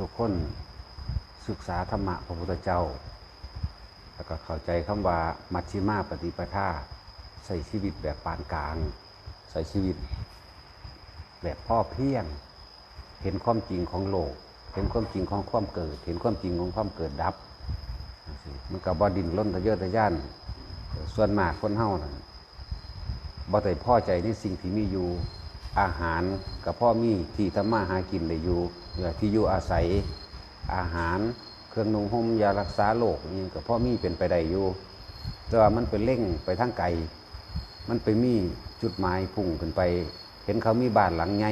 ทุกคนศึกษาธรรมะพระพุทธเจ้า แล้วก็เข้าใจคำว่ามัชชิมาปฏิปทาใส่ชีวิตแบบปานกลาง ใส่ชีวิต แบบพ่อเพียง เห็นความจริงของโลก เห็นความจริงของความเกิด เห็นความจริงของความเกิดดับ มันกับบอดินล้นทะเยอทะยาน ส่วนมากคนเฮานั่นบ่ได้พอใจในสิ่งที่มีอยู่อาหารกับพ่อมีที่ทำมาหากินได้อยู่ ที่อยู่อาศัยอาหาร เครื่องนุ่งห่มยารักษาโรคนี่กับพ่อมีเป็นไปได้อยู่ แต่ว่ามันเป็นเร่งไปทางไกลมันไปมีจุดหมายพุ่งขึ้นไป เห็นเขามีบ้านหลังใหญ่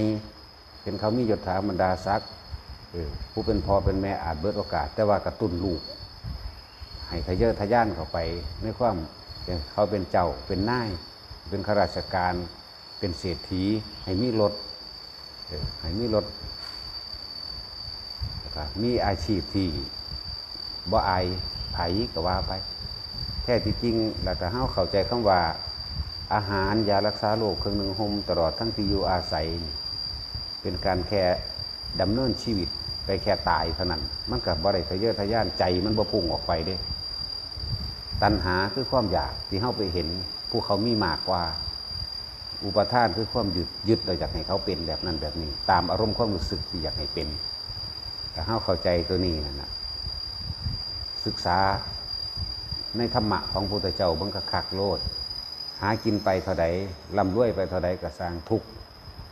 เห็นเขามียศถาบรรดาศักดิ์เออผู้เป็นพ่อเป็นแม่อาจเบิดโอกาส แต่ว่ากระตุ้นลูก ให้ทะเยอทะย่านเข้าไปในความเขาเป็นเจ้าเป็นนายเป็นข้าราชการเป็นเศรษฐีให้มีรถเออให้มีรถ็มีอาชีพที่บ่อายไผก็ว่าไป แท้ที่จริงแล้วก็เฮาเข้าใจคำว่า อาหารยารักษาโรคเครื่องหนึ่งห่มตลอดทั้งที่อยู่อาศัย เป็นการแค่ดำเนินชีวิตไปแค่ตายเท่านั้น มันกับบ่ได้ทะเยอทะยานใจมันบ่พุ่งออกไปเด้ ตัณหาคือความอยากที่เข้าไปเห็น ผู้เขามีมากกว่า อุปทานคือความยึดยึดเราอยากให้เขาเป็นแบบนั้นแบบนี้ ตามอารมณ์ความรู้สึกที่อยากให้เป็น แต่เข้าเข้าใจตัวนี้นั่นะศึกษาในธรรมะของพุทธเจ้าบังคักโลด หากินไปเท่าใดลำรวยไปเท่าใดก็สร้างทุก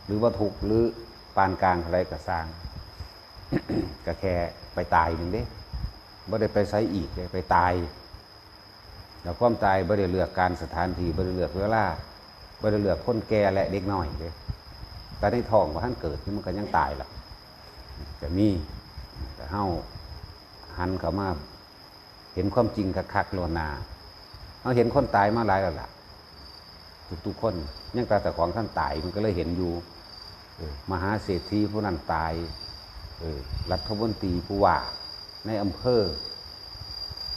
หรือว่าทุกหรือปานกลางเท่าใดก็สร้างก็แค่ไปตายหนึ่งเด้บ่ได้ไปใช้อีกเลยไปตายแล้วความตายบ่ได้เลือกการสถานที่บ่ได้เลือกเวลาบ่ได้เลือกคนแก่และเด็กน้อยเลยแต่ในท้องว่าท่านเกิดนี่มันก็ยังตายละจะมีแต่ เฮาหันเข้ามาเห็นความจริงคักๆโลวหนาเฮาเห็นคนตายมาหลายแล้วล่ะทุกๆคนยังต่แต่ของท่านตายมันก็เลยเห็นอยู่มหาเศรษฐีผู้นั้นตายรัฐมนตรีผู้ว่าในอำเภอ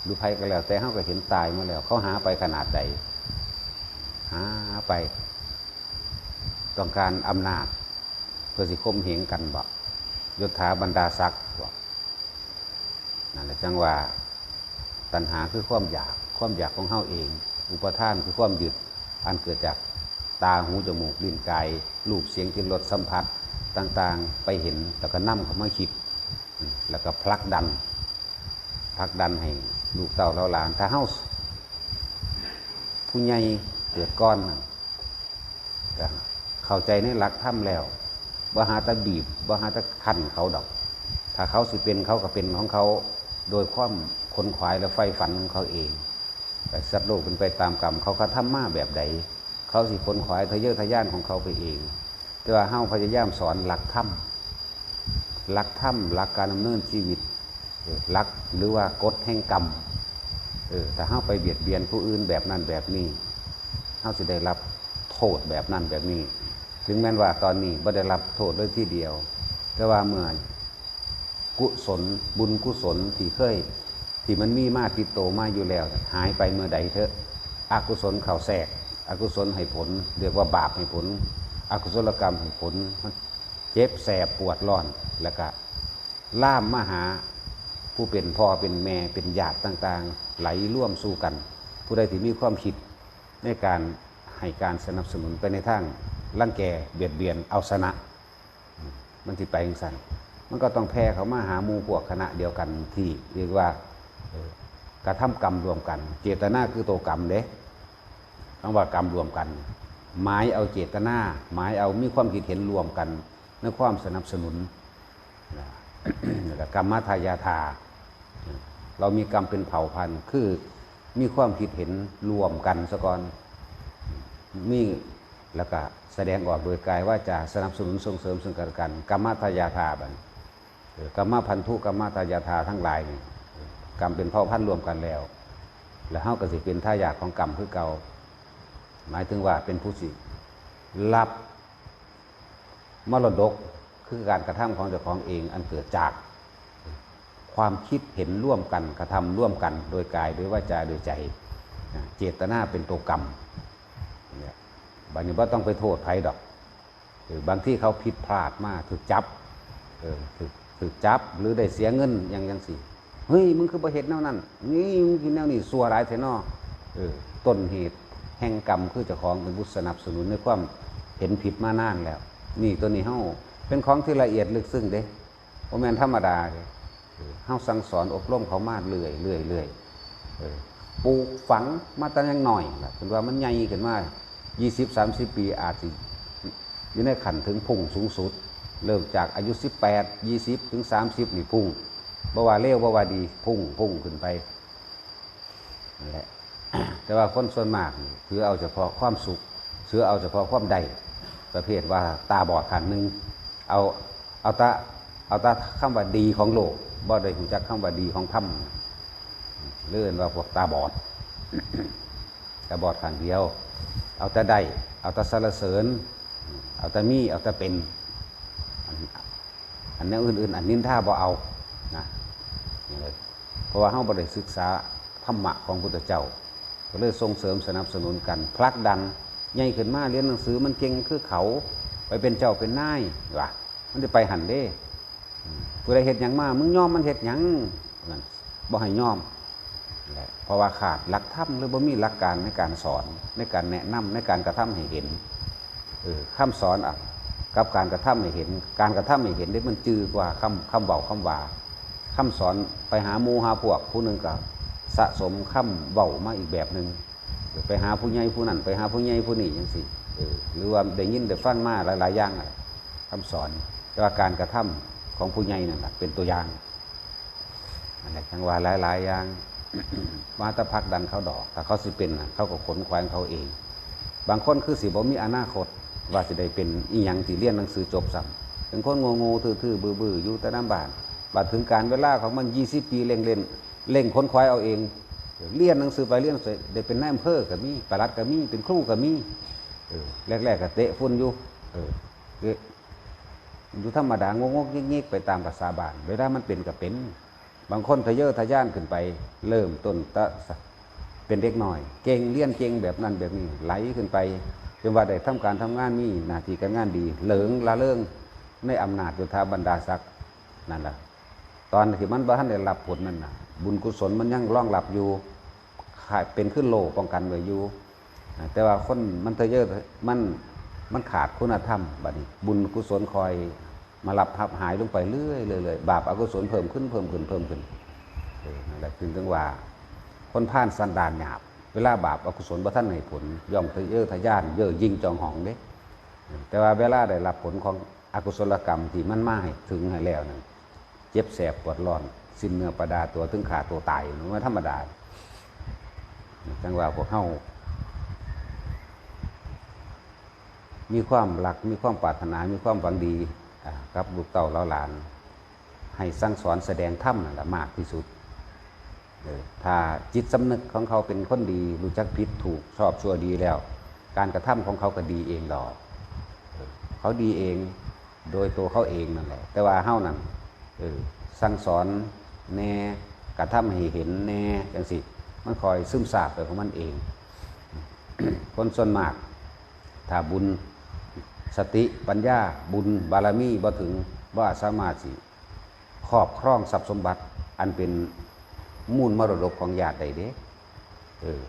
หรือภัยก็แล้ว แต่เขาก็เห็นตายมาแล้ว เขาหาไปขนาดใดหาไป ต้องการอำนาจเพื่อสิคมเหงกันบ่ยศถาบรรดาศักดิ์ นั่นแหละจังว่าตัณหาคือความอยากความอยากของเฮาเอง อุปทานคือความยึดอันเกิดจากตาหูจมูกลิ้นกายรูปเสียงกลิ่นรสสัมผัสต่างๆ ไปเห็นแล้วก็นั่เข้ามาคิด แล้วก็พลักดันพลักดันให้ลูกเต่าเราหลานถ้าเฮาผู้ใหญ่เกิดก้อนเข้าใจในหลักถ้ำแล้วบ่หาตะบีบบ่หาตะขันเขาดอก ถ้าเขาสิเป็นเขาก็เป็นของเขา โดยความขนขวายและไฟฝันของเขาเองแต่สัตว์โลกเป็นไปตามกรรม เขาก็ทำมาแบบใด เขาสิขนขวายทะเยอทะยานของเขาไปเอง แต่ว่าเฮาพยายามสอนหลักถ้ำหลักถ้ำหลักการดำเนินชีวิตหลักหรือว่ากฎแห่งกรรมเออถ้าเฮาไปเบียดเบียนผู้อื่นแบบนั้นแบบนี้เฮาสิได้รับโทษแบบนั้นแบบนี้ ถึงแม้ว่าตอนนี้ไม่ได้รับโทษเลยที่เดียว แต่ว่าเมื่อ กุศล บุญกุศลที่เคย ที่มันมีมาติดโตมาอยู่แล้ว หายไปเมื่อใดเถอะอกุศลเข่าแทรกอกุศลให้ผล เรียกว่าบาปให้ผล อกุศลกรรมให้ผลเจ็บแสบปวดร้อนแล้วก็ล่ามมาหาผู้เป็นพ่อเป็นแม่เป็นญาติต่างๆ ไหลร่วมสู้กัน ผู้ใดที่มีความคิดในการให้การสนับสนุนไปในทางร่างแก่เบียดเบียนเอาชนะ มันที่ไปอย่างสัน มันก็ต้องแพ้เขามาหาหมูพวกคณะเดียวกันที่เรียกว่ากระทำกรรมรวมกัน เจตนาคือตัวกรรมเด้คำว่ากรรมรวมกัน หมายเอาเจตนาหมายเอามีความคิดเห็นรวมกันในความสนับสนุนนะแล้วก็กรรมทายาทา เรามีกรรมเป็นเผ่าพันธุ์ คือมีความคิดเห็นรวมกันซะก่อนมีแล้วก็แสดงออกโดยกายว่าจะสนับสนุนส่งเสริมซึ่งกันและกันกรรมทายาทาบัน กรรมพันธุกรรมทายาทาทั้งหลายนี่กรรมเป็นเผ่าพันธุ์รวมกันแล้ว แล้วเฮาก็สิเป็นท่ายาทของกรรมคือเก่าหมายถึงว่าเป็นผู้สิรับมรดกคือการกระทำของเจ้าของเองอันเกิดจากความคิดเห็นร่วมกันกระทำร่วมกัน โดยกายโดยวาจาโดยใจ เจตนาเป็นตัวกรรมเนี่ยบางทีว่าต้องไปโทษใครดอกเออบางที่เขาผิดพลาดมากถูกจับเออถูก ถูกจับหรือได้เสียเงินอย่างยังสิเฮ้ยมึงคือประเหตุแนวนั้นนี่มึงกินแนวนี้สัวร้ายแท้นอเออต้นเหตุแห่งกรรมคือเจ้าของเป็นผู้สนับสนุนในความเห็นผิดมานานแล้ว นี่ตัวนี้เฮาเป็นของที่ละเอียดลึกซึ้งเด้บ่แมนธรรมดาเด้เออเฮาสั่งสอนอบรมเขามาเรื่อยเรื่อยเรื่อยปลูกฝังมาตั้งยังหน่อยล่ะจนว่ามันใหญ่ขึ้นมา20 30 ปีอาจสิอยู่ในขันถึงพุ่งสูงสุด เริ่มจากอายุ 18 20 ถึง 30 นี่พุ่งบ่ว่าเร็วบ่ว่าดีพุ่งพุ่งขึ้นไปนั่นแหละแต่ว่าคนส่วนมากนี่คือเอาเฉพาะความสุขเชื่อเอาเฉพาะความใดประเภทว่าตาบอดขันหนึ่งเอาเอาตาเอาตาคำว่าดีของโลกบ่ได้หูจักคำว่าดีของธรรมเลื่อนว่าพวกตาบอดตาบอดข้างเดียว เอาแต่ได้ เอาแต่สรรเสริญ เอาแต่มีเอาแต่เป็น อันนี้อื่นๆ อันนินท่าบ่เอานะนี่เลยเพราะว่าเฮาบ่ได้ศึกษาธรรมะของพุทธเจ้า ก็เลยส่งเสริมสนับสนุนกันผลักดันใหญ่ขึ้นมาเรียนหนังสือมันเก่งคือเขาไปเป็นเจ้าเป็นนายว่ะมันจะไปหันเด้อืมผู้ใดเฮ็ดหยังมา มึงยอมมันเฮ็ดหยังนั่นบ่ให้ยอมเพราะว่าขาดหลักธรรมหรือบ่มีหลักการในการสอนในการแนะนำในการกระทำให้เห็นเออคำสอนอะ กับการกระทำให้เห็น การกระทำให้เห็นได้มันจืดกว่าคำคำเบาคำว่าคำสอนไปหาหมูหาพวกผู้หนึ่งก็สะสมคำเบามาอีกแบบหนึ่งไปหาผู้ใหญ่ผู้นั้นไปหาผู้ใหญ่ผู้นี้ย่างสิหรือว่าได้ยินได้ฟังมาหลาย ๆ อย่างอะคำสอนแต่ว่าการกระทำของผู้ใหญ่นั่นแหละเป็นตัวอย่างอันนี้จังว่าหลาย ๆ อย่างมาตะพักดันเขาดอกถ้าเขาสิเป็นเขาก็ขนควายของเขาเอง บางคนคือสิบ่มีอนาคต ว่าสิได้เป็นอีหยังที่เรียนหนังสือจบซ้ำเป็นคนโง่ๆทื่อๆบื้อๆอยู่แต่น้ำบานบัดถึงการเวลาของมัน20ปีเร่งเล่นเร่งค้นควายเอาเองเรียนหนังสือไปเรียนเสร็จได้เป็นนายอำเภอก็มีปลัดก็มีเป็นครูก็มีเออแรกๆก็เตะฝุ่นอยู่เออเอ๊ะอยู่ธรรมดางงๆเงี้ยไปตามภาษาบานเวลามันเป็นก็เป็น บางคนทะเยอทะยานขึ้นไป เริ่มต้นตะเป็นเด็กหน่อย เก่งเลี้ยนเก่งแบบนั้นแบบนี้ไหลขึ้นไป จนว่าได้ทำการทำงานมีหน้าที่การงานดี เหลิงละเริงในอำนาจยุทธาบรรดาศักดิ์นั่นแหละตอนที่มันบ้านได้รับผลนั่นนะบุญกุศลมันยังร่องหลับอยู่ขาดเป็นขึ้นโลป้องกันไว้อยู่แต่ว่าคนมันทเยอมันมันขาดคุณธรรมบัดนี้ บุญกุศลคอยมาหลับทับหายลงไปเรื่อยเลยเลยบาปอกุศลเพิ่มขึ้นเพิ่มขึ้นเพิ่มขึ้นออนั่นแหละถึงถึงว่า คนผ่านสันดานหยาบ เวลาบาปอกุศลบ่ท่านให้ผล ย่อมทะเยอทะยานเย่อยิ่งจองหองเด้แต่ว่าเวลาได้รับผลของอกุศลกรรมที่มันมาให้ถึงให้แล้วนั่นเจ็บแสบปวดร้อน สิ้นเนื้อประดาตัวถึงขาตัวตายมันว่าธรรมดาจังว่าพวกเฮามีความรักมีความปรารถนา มีความหวังดีอ่ากับลูกเต่าเราหลาน ให้สั่งสอนแสดงธรรมนั่นแหละมากที่สุด ถ้าจิตสำนึกของเขาเป็นคนดีรู้จักผิดถูกชอบชั่วดีแล้ว การกระทำของเขาก็ดีเองหรอกเขาดีเองโดยตัวเขาเองนั่นแหละ แต่ว่าเฮ้านั่นออสั่งสอนแน่กระทำให้เห็นแน่จังสิมันคอยซึมซาบไปของมันเอง คนส่วนมากถ้าบุญสติปัญญาบุญบารมีบ่ถึงว่าสามารถสิครอบครองทรัพย์สมบัติอันเป็น มูลมรดกของญาติใดเด้เออ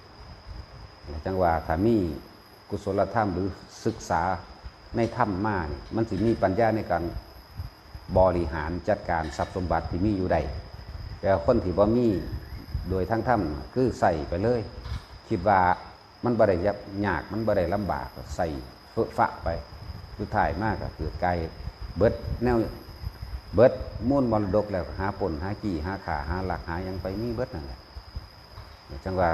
จังว่าถ้ามีกุศลธรรมหรือศึกษาในธรรมมานี่มันสิมีปัญญาในการบริหารจัดการทรัพย์สมบัติที่มีอยู่ใดแต่คนที่บ่มีโดยทั้งธรรมคือใส่ไปเลย คิดว่ามันบ่ได้ยับยากมันบ่ได้ลำบากใส่เฟะฟะไปสุดท้ายมากก็คือไกลเบิดแนว เบิดมุ่นมรดกแล้วหาปนหากี่หาขาหาหลักหายังไปมีเบิดนั่นแหละจังว่า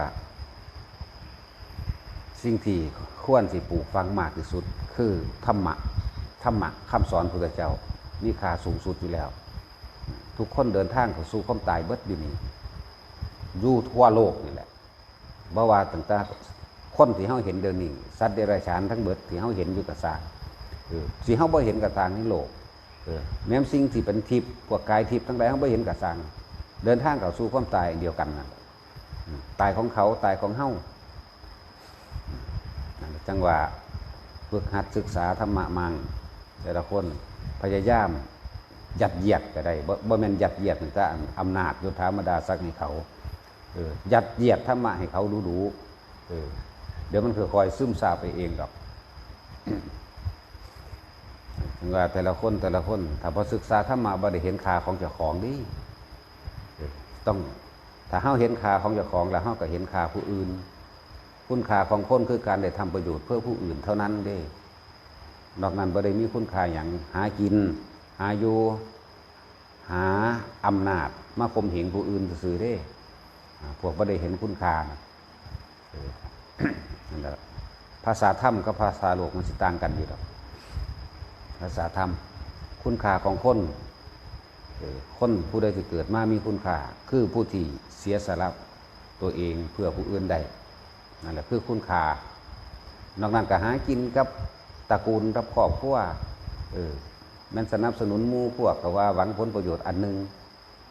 สิ่งที่ควรสิปลูกฟังมากที่สุด คือธรรมะธรรมะคำสอนพระพุทธเจ้ามีค่าสูงสุดอยู่แล้ว ทุกคนเดินทางเข้าสู่ความตายเบิดอยู่นี่อยู่ทั่วโลกนี่แหละบ่ว่าตั้งแต่คนที่เฮาเห็นเดินนี้สัตว์เดรัจฉานทั้งเบิดที่เฮาเห็นอยู่กับสางเออสิเฮาบ่เห็นกับทางในโลก แม้สิ่งที่เป็นทิพย์พวกกายทิพย์ทั้งหลายเฮาบ่เห็นกับสร้างเดินทางเข้าสู่ความตายเดียวกันนั่นอืมตายของเขาตายของเฮาจังหว่าฝึกหัดศึกษาธรรมะมังแต่ละคนพยายามยัดเยียดก็ได้บ่แม่นยัดเยียดแต่อำนาจยศถาบรรดาศักให้เขาเออยัดเยียดธรรมะให้เขารู้ๆเออเดี๋ยวมันค่อยๆซึมซาบไปเองดอก ถึงว่าแต่ละคนแต่ละคน ถ้าพอศึกษาธรรมะบ่ได้เห็นค่าของเจ้าของดิต้องถ้าเฮาเห็นค่าของเจ้าของ แล้วเฮาก็เห็นค่าผู้อื่น คุณค่าของคนคือการได้ทำประโยชน์เพื่อผู้อื่นเท่านั้นเด้นอกนั้นบ่ได้มีคุณค่าอย่างหากิน หาอยู่หาอำนาจมาข่มเหงผู้อื่นซื่อเด้พวกบ่ได้เห็นคุณค่านั่นแหละภาษาธรรมกับภาษาโลกมันสิต่างกันอยู่ดอก ภาษาธรรม คุณค่าของคนคนผู้ใดที่เกิดมามีคุณค่า คือผู้ที่เสียสละตัวเองเพื่อผู้อื่นได้นั่นแหละคือคุณค่านอกนั้นก็หากินกับตระกูลกับครอบครัวเออมันสนับสนุนมู่พวกก็ว่าหวังผลประโยชน์อันหนึง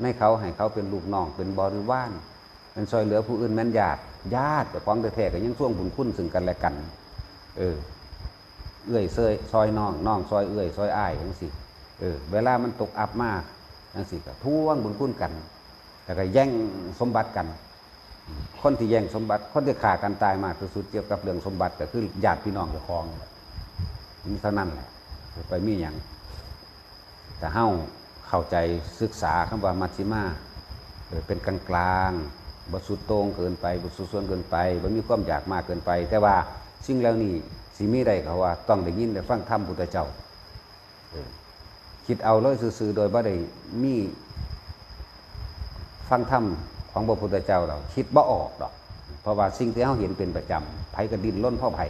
ในเขาให้เขาเป็นลูกน้องเป็นบริวารเป็นซอยเหลือผู้อื่นแม่นญาติญาติแต่ของแท้ก็ยังช่วงบุญคุณซึ่งกันและกัน เออ เอื้อยเซยซอยน้องน้องซอยเอื้อยซอยอ้ายจังสิเออเวลามันตกอับมากจังสิก็ท่วงบุญคุณกันแล้วก็แย่งสมบัติกัน คนที่แย่งสมบัติ คนที่ขากันตายมากที่สุดเกี่ยวกับเรื่องสมบัติก็คือญาติพี่น้องเจ้าของนี่แหละมีเท่านั้นแหละไปมีอย่างแต่เฮ้าเข้าใจศึกษาคำว่ามัชฌิมาเป็นกลางกลางบสุดต่งเกินไปบ่สุดส่วนเกินไปบ่มีความอยากมากเกินไป แต่ว่าสิ่งเหล่านี้ สิมีได้เขาว่า ต้องได้ยินได้ฟังธรรมพุทธเจ้าคิดเอาเลยซื่อๆโดยบ่ได้มีฟังธรรมของพระพุทธเจ้าเราคิดบ่ออกดอก เพราะว่าสิ่งที่เฮาเห็นเป็นประจำไผก็ดินล้นพ่อไผ่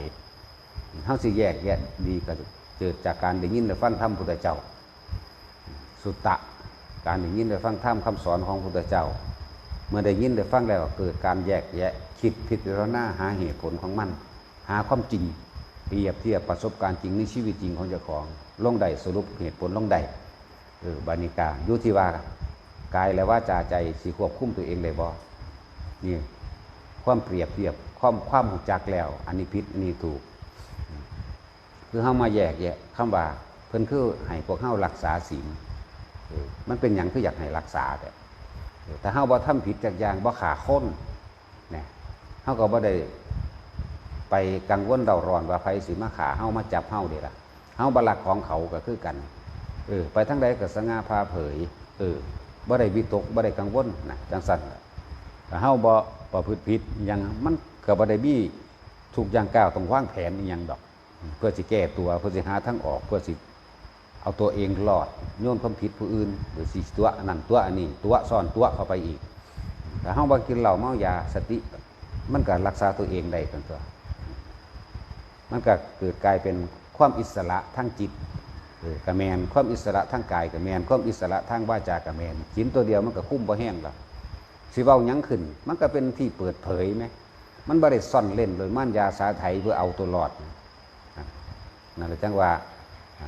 เฮาสิแยกแยะดีก็เกิดจากการได้ยินได้ฟังธรรมพุทธเจ้า สุตตะการได้ยินได้ฟังธรรมคำสอนของพุทธเจ้า เมื่อได้ยินได้ฟังแล้วเกิดการแยกแยะคิดพิจารณาหาเหตุผลของมัน หาความจริง เปรียบเทียบประสบการณ์จริงในชีวิตจริงของเจ้าของลงได้สรุปเหตุผลลงได้เออบานิกายุที่ว่ากายและว่าจาใจสีควบคุมตัวเองเลยบ่นี่ความเปรียบเทียบความความหูจักแล้ว อันนี้ผิดอันนี้ถูก คือเข้ามาแยกแยะคำว่าเพิ่นคือให้พวกเข้ารักษาศีลมันเป็นอย่างคืออยากให้รักษาแต่เออแต่เฮาบ่ทำผิดจากอย่างบ่ขาค้นเนี่ยเฮาก็บ่ได้ ไปกังวลเดาร้อนว่าไผสิมาขาเฮามาจับเฮาเด้ล่ะเฮาบ่รักของเขาก็คือกันเออไปทั้งใดก็สง่าพาเผยเออบ่ได้วิตกบ่ได้กังวลนะจังซั่นล่ะถ้าเฮาบ่ประพฤติผิดอหยังมันก็บ่ได้มีทุกอย่างก้าวต้องวางแผนอีหยังดอก เพื่อสิแก้ตัวเพื่อสิหาทางออกเพื่อสิเอาตัวเองรอดโยนความผิดผู้อื่นหรือสิตัวนนั่นตัวอันนี้ตัวซ่อนตัวเข้าไปอีกแต่เฮาบ่กินเหล้าเมายาสติ มันก็รักษาตัวเองได้กันตัว มันก็เกิดกลายเป็นความอิสระทางจิตกระแมนความอิสระทางกายกระแมนความอิสระทางวาจากระแมนจินตัวเดียวมันก็คุ้มบ่แห้งแล้วสิเว้ายังขึ้น มันก็เป็นที่เปิดเผยไหมมันบ่ได้ซ่อนเล่นเลยมันยาสาไถเพื่อเอาตัวรอดนั่นแหละจังว่า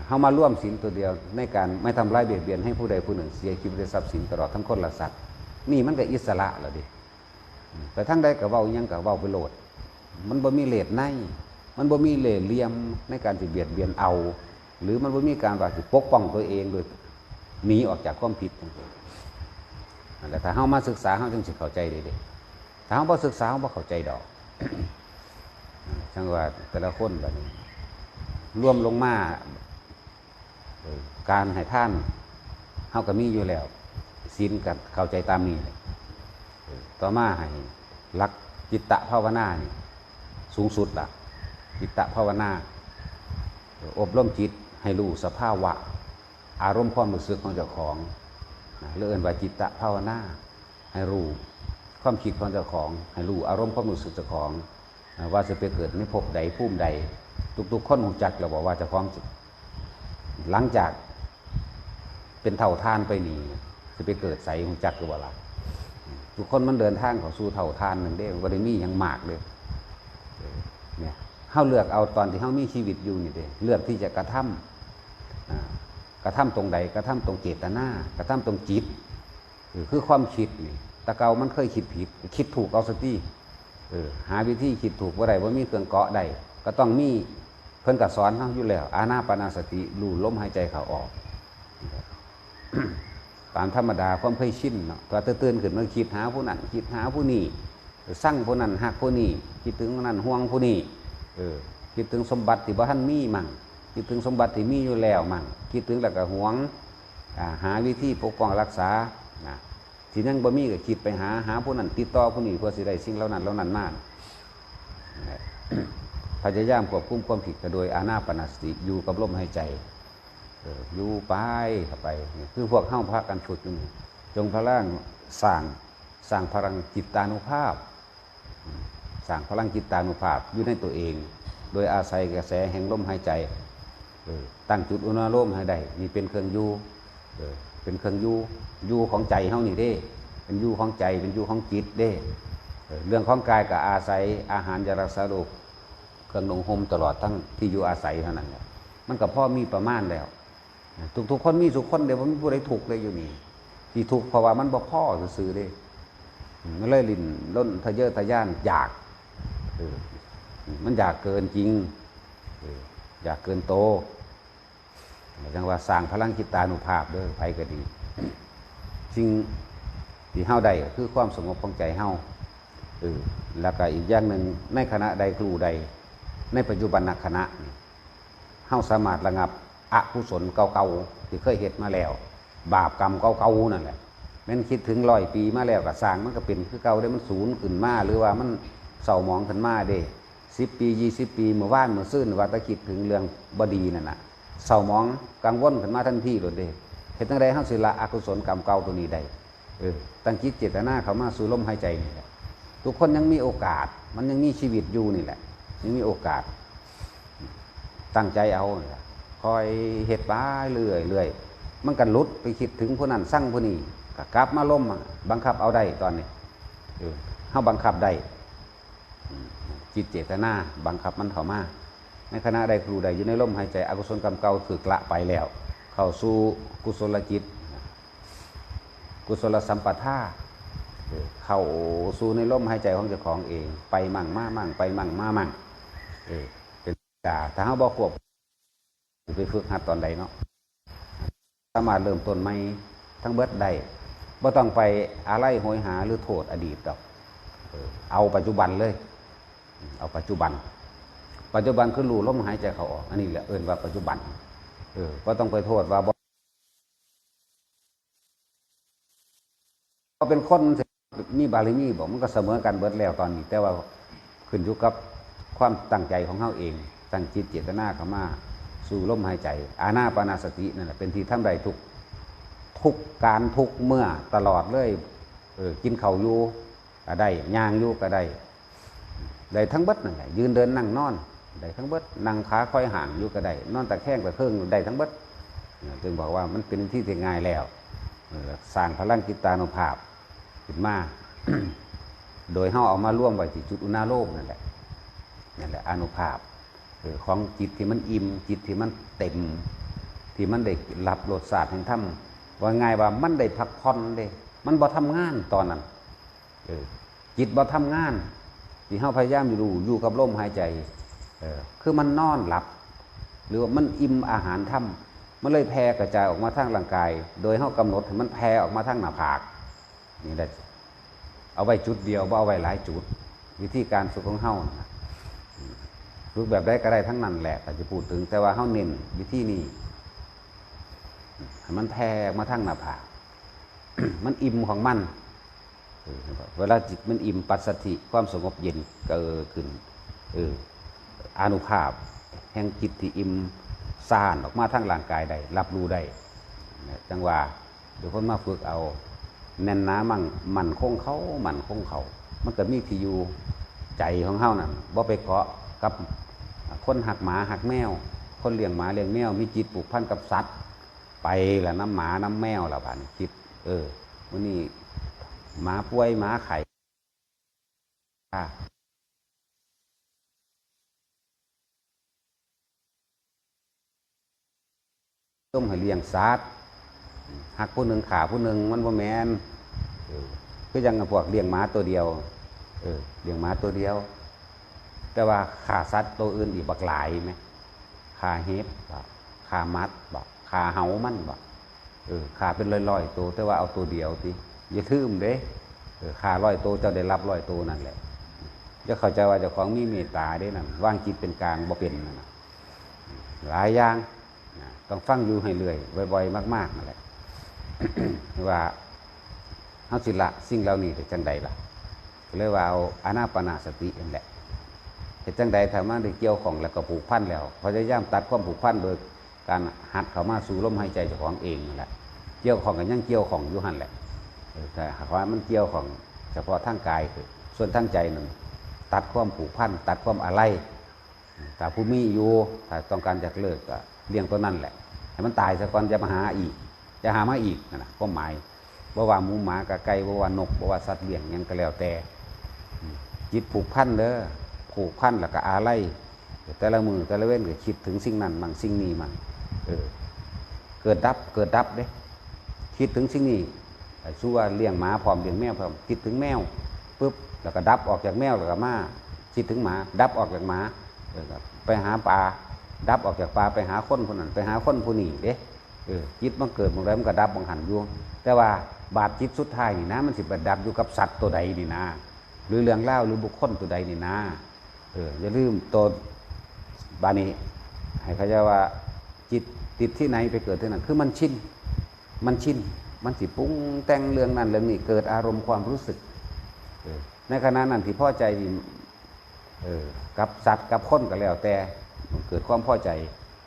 เฮามาร่วมศีลตัวเดียวในการไม่ทำร้ายเบียดเบียนให้ผู้ใดผู้หนึ่งเสียชีวิตทรัพย์สินตลอดทั้งคนละสัตว์นี่มันก็อิสระแล้วดิแต่ทั้งใดก็เว้ายังก็เว้าไปโลด มันบ่มีเลสใน มันบ่มีเลสเหลี่ยมในการสิเบียดเบียนเอา หรือมันบ่มีการว่าสิปกป้องตัวเองโดยหนีออกจากความผิดจังซี่ถ้าเฮามาศึกษาเฮาจึงสิเข้าใจได้เด้ถ้าเฮาบ่ศึกษาเฮาบ่เข้าใจดอกจังว่าแต่ละคนแบบนี้รวมลงมาการให้ท่านเฮาก็มีอยู่แล้วศีลกับเข้าใจตามนี้ต่อมาให้รักจิตตะภาวนานี่สูงสุดล่ะ จิตตะภาวนา อบรมจิตให้รู้สภาวะ อารมณ์ความรู้สึกของเจ้าของเรื่องว่าจิตตะภาวนาให้รู้ความคิดของเจ้าของ ให้รู้อารมณ์ความรู้สึกเจ้าของ ว่าจะไปเกิดในภพใดภูมิใด ทุกๆคนหูจักเราบอกว่าจะพร้อมหลังจากเป็นเท่าทานไปนี่จะไปเกิดใสหูจักหรือเปล่าทุกคนมันเดินทางเขาสู่เท่าทานหนึ่งเด้วันนี้มีอย่างมากเลยเนี่ย เฮาเลือกเอาตอนที่เฮามีชีวิตอยู่นี่เด้เลือกที่จะกระทำอ่ากระทำตรงใดกระทำตรงเจตนากระทำตรงจิตคือความคิดนี่ตะเกามันเคยคิดผิด คิดถูกเอาสติเออหาวิธีคิดถูกว่าใดว่ามีเครื่องเกาะใดก็ต้องมีเพิ่นก็สอนเฮาอยู่แล้ว อานาปนาสติรู้ลมหายใจเขาออกตามธรรมดาความเคยชินเนาะตัวตื่นขึ้นมาคิดหาผู้นั้นคิดหาผู้นี้สั่งผู้นั้นหักผู้นี้คิดถึงผู้นั้นห่วงผู้นี้ เออคิดถึงสมบัติที่บ่ท่านมีมั่งคิดถึงสมบัติที่มีอยู่แล้วมั่งคิดถึงแล้วก็หวงหาวิธีปกป้องรักษานะที่ยังบ่มีก็คิดไปหาหาผู้นั้นติดต่อผู้นี้เพื่อสิได้สิ่งเหล่านั้นเหล่านั้นมาพยายามควบคุมความผิดก็โดยอานาปานสติอยู่กับลมหายใจเอออยู่ไปเข้าไป คือพวกเข้าพักกันฝึกนี่จงพลังสร้างสร้างพลังจิตตานุภาพ สร้างพลังจิตตานุภาพอยู่ในตัวเอง โดยอาศัยกระแสแห่งลมหายใจตั้งจุดอุณโลมให้ได้นี่เป็นเครื่องยูเป็นเครื่องยูยูของใจเฮานี่เด้ เป็นยูของใจเป็นยูของจิตเด้ เรื่องของกายก็อาศัยอาหารยารักษาโรคเครื่องนงห่มตลอดทั้งที่อยู่อาศัยเท่านั้นแหละมันกับพ่อมีประมาณแล้ว ทุกๆคนมีสุขคนเดียวมันผู้ใดถูกเลยอยู่นี่ที่ถูกเพราะว่ามันบ่พ่อซื้อเด้มันเลยลินล้นทะเยอทะยานอยาก เออ มันอยากเกินจริงเอออยากเกินโตจังว่าสร้างพลังจิตตานุภาพเด้อไปก็ดีสิ่งที่เฮาได้ก็คือความสงบของใจเฮาเออแล้วก็อีกอย่างหนึ่งในคณะใดครูใด ในปัจจุบันคณะเฮาสามารถระงับอกุศลเก่าๆที่เคยเหตุมาแล้ว บาปกรรมเก่าๆนั่นแหละแม่นคิดถึงร้อยปีมาแล้วก็สร้างมันก็เป็นคือเก่าได้มันศูนย์ขึ้นมาหรือว่ามัน เศร้ามองขึ้นมาเด้สิบปียี่สิบปีเมื่อว่านเมื่อซื่นว่าตะคิดถึงเรื่องบดีนั่นน่ะเศร้ามองกังวลขึ้นมาทันทีเลยเด้เหตั้งใดเฮาสิละอกุศลกรรมเก่าตัวนี้ได้เออตั้งจิตเจตนาเขามาสู่ลมหายใจนี่แหละทุกคนยังมีโอกาส มันยังมีชีวิตอยู่นี่แหละ ยังมีโอกาส ตั้งใจเอาคอยเหตุบ้าเรื่อยเรื่อยมันกันลุดไปคิดถึงผู้นั้นสั่งผู้นี้กลับมาล่มบังคับเอาได้ตอนนี้เออเฮาบังคับได้ จิตเจตนาบังคับมันเข้ามาในขณะใดครูใดอยู่ในลมหายใจอกุศลกรรมเก่าถือกละไปแล้ว เข้าสู่กุศลจิต กุศลสัมปทาเข้าสู่ในลมหายใจของเจ้าของเอง ไปมั่งมามั่งไปมั่งมามั่งเออเป็นกาถ้าเขาบอกควบไปฝึกหัดตอนใดเนาะสามารถเริ่มต้นใหม่ทั้งเบิดได้บ่ต้องไปอะไรโหยหาหรือโทษอดีตดอกเอาปัจจุบันเลย เอาปัจจุบัน ปัจจุบันคือรู้ลมหายใจเขาออก อันนี้แหละเอิ้นว่าปัจจุบัน เออบ่ต้องไปโทษว่าบ่ก็เป็นคนมีบารมีบอกมันก็เสมอกันเบิดแล้วตอนนี้ แต่ว่าขึ้นอยู่กับความตั้งใจของเขาเอง ตั้งจิตเจตนาเข้ามาสู่ลมหายใจ อาณาปานาสตินั่นแหละเป็นที่ทำใดทุกทุกการทุกเมื่อตลอดเลยเออกินเขาอยู่ก็ได้ย่างอยู่ก็ได้ ได้ทั้งเบิดนั่นแหละยืนเดินนั่งนอนได้ทั้งเบิดนั่งขาค่อยห่างอยู่ก็ได้นอนตะแคงตะเครื่องได้ทั้งเบิดจึงบอกว่ามันเป็นที่ที่ง่ายแล้วสร้างพลังจิตตานุภาพขึ้นมาโดยเฮาเอามาร่วมไว้ที่จุดอุณาโลมนั่นแหละนั่นแหละอนุภาพเออของจิตที่มันอิ่มจิตที่มันเต็ม ที่มันได้รับรสชาติแห่งธรรมว่าง่ายว่ามันได้พักผ่อนเด้มันบ่ทำงานตอนนั้นจิตบ่ทำงาน ที่เฮาพยายามอยู่อยู่กับลมหายใจเออคือมันนอนหลับ หรือว่ามันอิ่มอาหารธรรมมันเลยแผ่กระจายออกมาทางร่างกาย โดยเฮากำหนดให้มันแผ่ออกมาทางหน้าผากนี่ได้เอาไว้จุดเดียวบ่เอาไว้หลายจุด วิธีการฝึกของเฮาฝึกแบบได้ก็ได้ทั้งนั้นแหละแต่จะพูดถึง แต่ว่าเฮาเน้นวิธีนี้ให้มันแผ่มาทางหน้าผากมันอิ่มของมัน เวลาจิตมันอิ่มปัสสติความสงบเย็นเกิดขึ้นเอออนุภาพ แห่งจิตที่อิ่มซ่านออกมาทางร่างกายได้รับรู้ได้จังว่าเดี๋ยวคนมาฝึกเอา แน่นหนามั่งมันคงเขามันคงเขามันก็มีที่อยู่ใจของเฮานั่นบ่ไปเกาะกับคนหักหมาหักแมว คนเลี้ยงหมาเลี้ยงแมวมีจิตผูกพันกับสัตว์ ไปละน้ำหมาน้ำแมวละพันคิดเออวันนี้ หมาป่วยหมาไข่อ่าต้มให้เลี้ยงสัตว์หักผู้หนึ่งขาผู้หนึ่งมันบ่แมนเออคือยังพวกเลี้ยงหมาตัวเดียว เออเลี้ยงหมาตัวเดียว แต่ว่าขาสัตว์ตัวอื่นอีกบักหลายไหมขาเห็บขามัดบอกขาเหามันบอกเออขาเป็นร้อยๆตัวแต่ว่าเอาตัวเดียวติ อย่าทืมเด้เออขาร้อยตัวเจ้าได้รับร้อยตัวนั่นแหละจะเข้าใจว่าเจ้าของมีเมตตาได้นั่นว่างจิตเป็นกลางบ่เป็นนั่นน่ะหลายอย่างต้องฟังอยู่ให้เรื่อยบ่อยๆมากๆนั่นแหละว่าเฮาสิละสิ่งเหล่านี้ได้จังใดล่ะก็เลยว่าเอาอานาปนาสตินั่นแหละเฮ็ดจังใดถ้ามาได้เกี่ยวของแล้วก็ผูกพันแล้วพยายามตัดความผูกพันโดยการหัดเข้ามาสู่ลมหายใจเจ้าของเองนั่นแหละเกี่ยวของกันยังเกี่ยวของอยู่หันแหละ แต่หากว่ามันเกี่ยวของเฉพาะทางกายคือส่วนทางใจนั้นตัดความผูกพันตัดความอะไรถ้าผู้มีอยู่ถ้าต้องการจะเลิกก็เลี้ยงตัวนั้นแหละให้มันตายซะก่อนจะมาหาอีก จะหามาอีกนั่นนะก็หมายบ่ว่าหมูหมากะไก่บ่ว่านกบ่ว่าสัตว์เลี้ยงยังก็แล้วแต่จิตผูกพันเด้อผูกพันแล้วก็อาลัยแต่ละมือแต่ละเว้นก็คิดถึงสิ่งนั้นมั่งสิ่งนี้มั่งเออเกิดดับเกิดดับเด้คิดถึงสิ่งนี้ สู้ว่าเลี้ยงหมาพร้อมเลี้ยงแมวพร้อมคิดถึงแมวปุ๊บแล้วก็ดับออกจากแมวแล้วก็มาคิดถึงหมา ดับออกจากหมาไปหาปลาดับออกจากปลาไปหาคนคนนั้นไปหาคนผู้นี้เด้เออจิตมันเกิดมันไรมันก็ดับบังหันยู่แต่ว่าบาดจิตสุดท้ายนี่นะ มันสิไปดับอยู่กับสัตว์ตัวใดนี่นะหรือเรื่องเล่าหรือบุคคลตัวใดนี่นะเอออย่าลืมตัวบานี้ให้เขาจะว่าจิตติดที่ไหนไปเกิดที่นั่นคือมันชินมันชิน มันสิปรุงแต่งเรื่องนั้นเรื่องนี้เกิดอารมณ์ความรู้สึกออในขณะนั้นที่พ่อใจออกับสัตว์กับคนก็แล้วแต่เกิดความพ่อใจ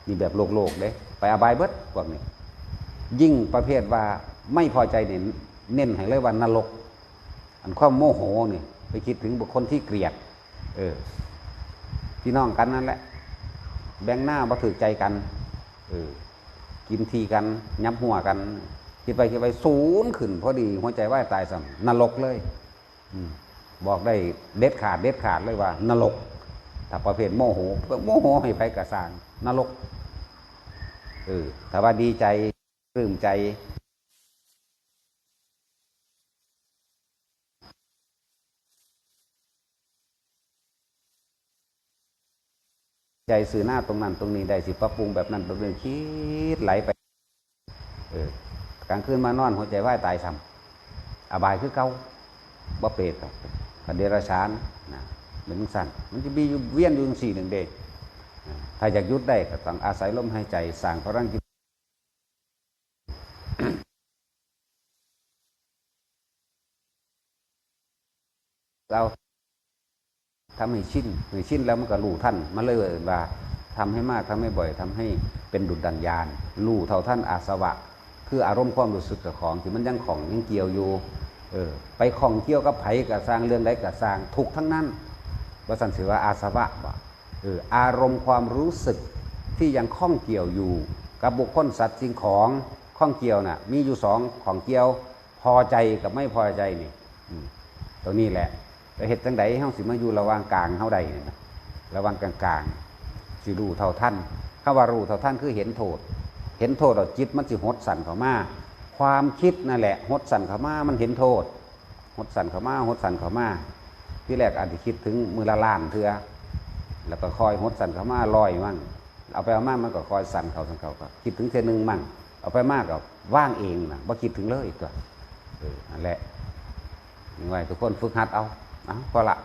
นี่แบบโลกโลกเด้ไปอบายเบิดพวกนี้ ยิ่งประเภทว่าไม่พอใจเนี่ยเน้นให้เลยว่านรก อันความโมโหนี่ไปคิดถึงบุคคลที่เกลียด เออพี่น้องกันนั่นแหละ แบ่งหน้าบ่ถือใจกัน เออกินทีกันยับหัวกัน คิดไปคิดไปศูนย์ขึ้นพอดี หัวใจว่ายตายสั่นรกเลยอบอกได้เด็ดขาดเด็ดขาดเลยว่า นรกถ้าประเภทโมโหโมโหให้ไปกระสางนรกเออถ้าว่าดีใจปลื้มใจใจสื่อหน้าตรงนั้นตรงนี้ได้สิปรับปรุงแบบนั้นแบบนี้คิดไหลไป เออ กลางคืนมานอนหัวใจว่ายตายซ้ำอบายคือเก่าบ่เปรตหรอกกเดรัจฉานนะเป็นสั้นมันจะมีอยู่เวียนอยู่สี่หนึ่งเดชถ้าอยากยุดได้ก็ต้องอาศัยลมหายใจสร้างพลังจิตเราทำให้ชินให้ชินแล้วมันก็รู้ท่านมาเลยว่าทำให้มากทำให้บ่อยทำให้เป็นดุจดังยานรู้เท่าท่านอาสวะ คืออารมณ์ความรู้สึกกับของที่มันยังของยังเกี่ยวอยู่เออไปของเกี่ยวกับไผกับสร้างเรื่องใดกับสร้างทุกทั้งนั้นว่าสันสือว่าอาสวะบ่เอออารมณ์ความรู้สึกที่ยังข้องเกี่ยวอยู่ กับบุคคลสัตว์สิ่งของข้องเกี่ยวน่ะมีอยู่สองของเกี่ยวพอใจกับไม่พอใจนี่ตรงนี้แหละแต่เหตุจังใดเฮาสิมาอยู่ระหว่างกลางเฮาใดนี่นะระหว่างกลางกลางๆสิรู้เท่าท่านคำว่ารู้เท่าท่านคือเห็นโทษ เห็นโทษเราจิตมันสิหดสั่นเข้ามา ความคิดนั่นแหละหดสั่นเข้ามามันเห็นโทษหดสั่นเข้ามาหดสั่นเข้ามาที่แรกอาจจะคิดถึงมือละล้านเถื่อแล้วก็คอยหดสั่นเข้ามาลอยมั่งเอาไปเอามามันก็คอยสั่นเขาสั่นเขาก็คิดถึงเทอนึงมั่งเอาไปมากก็ว่างเองนะว่าคิดถึงเลยตัวออนั่นแหละยังไงทุกคนฝึกหัดเอาเอาพอละ